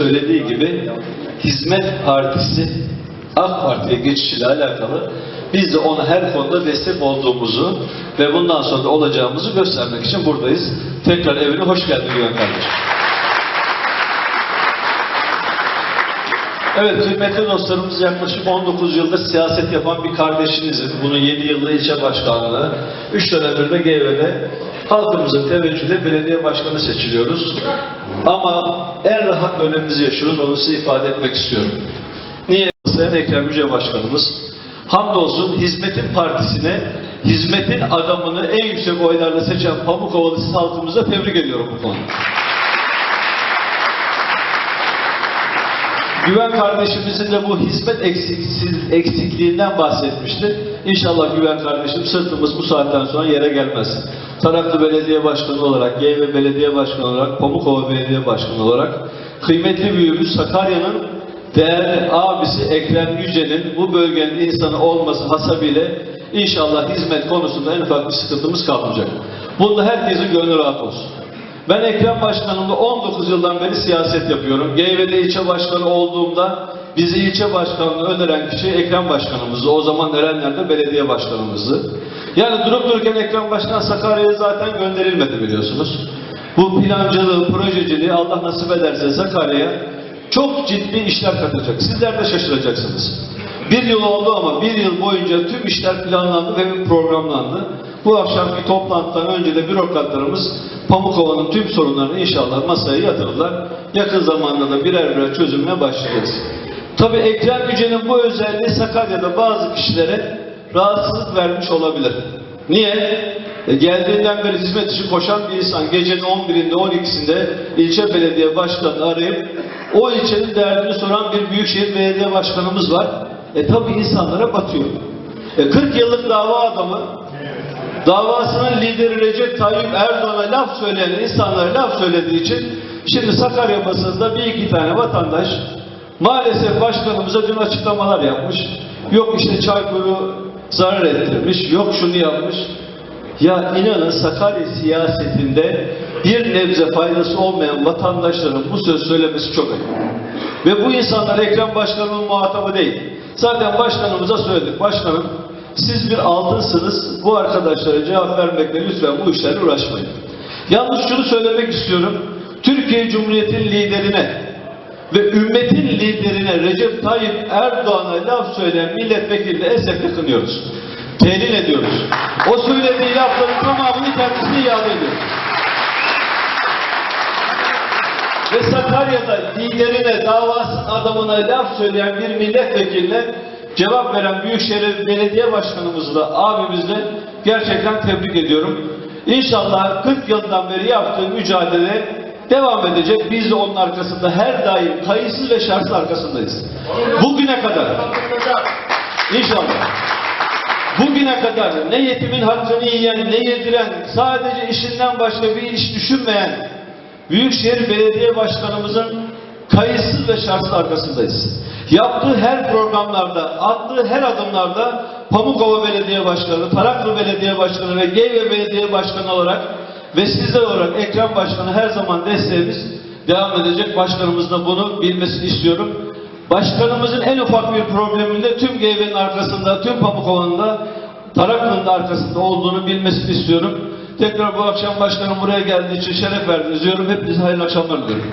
söylediği gibi Hizmet Partisi AK Parti'ye geçişiyle alakalı biz de ona her konuda destek olduğumuzu ve bundan sonra da olacağımızı göstermek için buradayız. Tekrar evine hoş geldin Güven kardeşim. Evet kıymetli dostlarımız yaklaşık 19 yıldır siyaset yapan bir kardeşinizin, bunun 7 yılda ilçe başkanlığı, 3 dönemdir de GV'de halkımızın teveccühüyle belediye başkanı seçiliyoruz. Ama en rahat dönemimizi yaşıyoruz, onu size ifade etmek istiyorum. Niye? Sayın Ekrem Yüce Başkanımız hamdolsun Hizmetin Partisi'ne hizmetin adamını en yüksek oylarla seçen Pamukovalı halkımıza tebrik ediyorum bu konuda. Güven kardeşimizin de bu hizmet eksiksiz, eksikliğinden bahsetmişti. İnşallah Güven kardeşim sırtımız bu saatten sonra yere gelmez. Taraklı Belediye Başkanı olarak, Geyve Belediye Başkanı olarak, Pamukova Belediye Başkanı olarak kıymetli büyüğümüz Sakarya'nın değerli abisi Ekrem Yücel'in bu bölgenin insanı olması hasabıyla inşallah hizmet konusunda en ufak bir sıkıntımız kalmayacak. Bunda herkesin gönlü rahat olsun. Ben Ekrem Başkanımla 19 yıldan beri siyaset yapıyorum. Geyve'de ilçe başkanı olduğumda bizi ilçe başkanlığı öneren kişi Ekrem Başkanımızdı. O zaman Erenler'de belediye başkanımızdı. Yani durup dururken Ekrem Başkan Sakarya'ya zaten gönderilmedi biliyorsunuz. Bu plancılığı, projeciliği Allah nasip ederse Sakarya'ya çok ciddi işler katacak. Sizler de şaşıracaksınız. Bir yıl oldu ama bir yıl boyunca tüm işler planlandı ve programlandı. Bu akşamki toplantıdan önce de bürokratlarımız Pamukova'nın tüm sorunlarını inşallah masaya yatırırlar. Yakın zamanda da birer birer çözümüne başlayacağız. Tabii Ekrem Yücel'in bu özelliği Sakarya'da bazı kişilere rahatsızlık vermiş olabilir. Niye? E, geldiğinden beri hizmet için koşan bir insan gecenin 11'inde 12'sinde ilçe belediye başkanını arayıp o ilçenin derdini soran bir büyükşehir belediye başkanımız var. E tabi insanlara batıyor. E 40 yıllık dava adamı davasının lideri Recep Tayyip Erdoğan'a laf söyleyen insanlara laf söylediği için şimdi Sakarya basınında bir iki tane vatandaş maalesef başkanımıza dün açıklamalar yapmış. Yok işte Çaykur'u zarar ettirmiş, yok şunu yapmış. Ya inanın Sakarya siyasetinde bir nebze faydası olmayan vatandaşların bu söz söylemesi çok ayıp. Ve bu insanlar Ekrem Başkanı'nın muhatabı değil. Zaten başkanımıza söyledik. Başkanım siz bir altınsınız. Bu arkadaşlara cevap vermekle lütfen bu işlerle uğraşmayın. Yalnız şunu söylemek istiyorum. Türkiye Cumhuriyeti'nin liderine ve ümmetin liderine Recep Tayyip Erdoğan'a laf söyleyen milletvekiline esefle kınıyoruz. Tehlil ediyoruz. O söylediği lafların tamamını kendisine iade ediyoruz. Ve Sakarya'da liderine, davasının adamına laf söyleyen bir milletvekiline cevap veren Büyükşehir Belediye Başkanımızı da abimizle gerçekten tebrik ediyorum. İnşallah 40 yıldan beri yaptığı mücadele devam edecek. Biz de onun arkasında her daim kayıtsız ve şartsız arkasındayız. Bugüne kadar İnşallah. Bugüne kadar ne yetimin hakkını yiyen, ne yediren, sadece işinden başka bir iş düşünmeyen Büyükşehir Belediye Başkanımızın kayıtsız ve şartsız arkasındayız. Yaptığı her programlarda, attığı her adımlarda Pamukova Belediye Başkanı, Taraklı Belediye Başkanı ve Geyve Belediye Başkanı olarak ve sizler olarak Ekrem Başkanı her zaman desteğimiz devam edecek. Başkanımız da bunu bilmesini istiyorum. Başkanımızın en ufak bir probleminde tüm Geyve'nin arkasında, tüm Pamukova'nın da Taraklı'nın da arkasında olduğunu bilmesini istiyorum. Tekrar bu akşam başkanım buraya geldiği için şeref verdiniz diyorum. Hepinize hayırlı akşamlar diliyorum.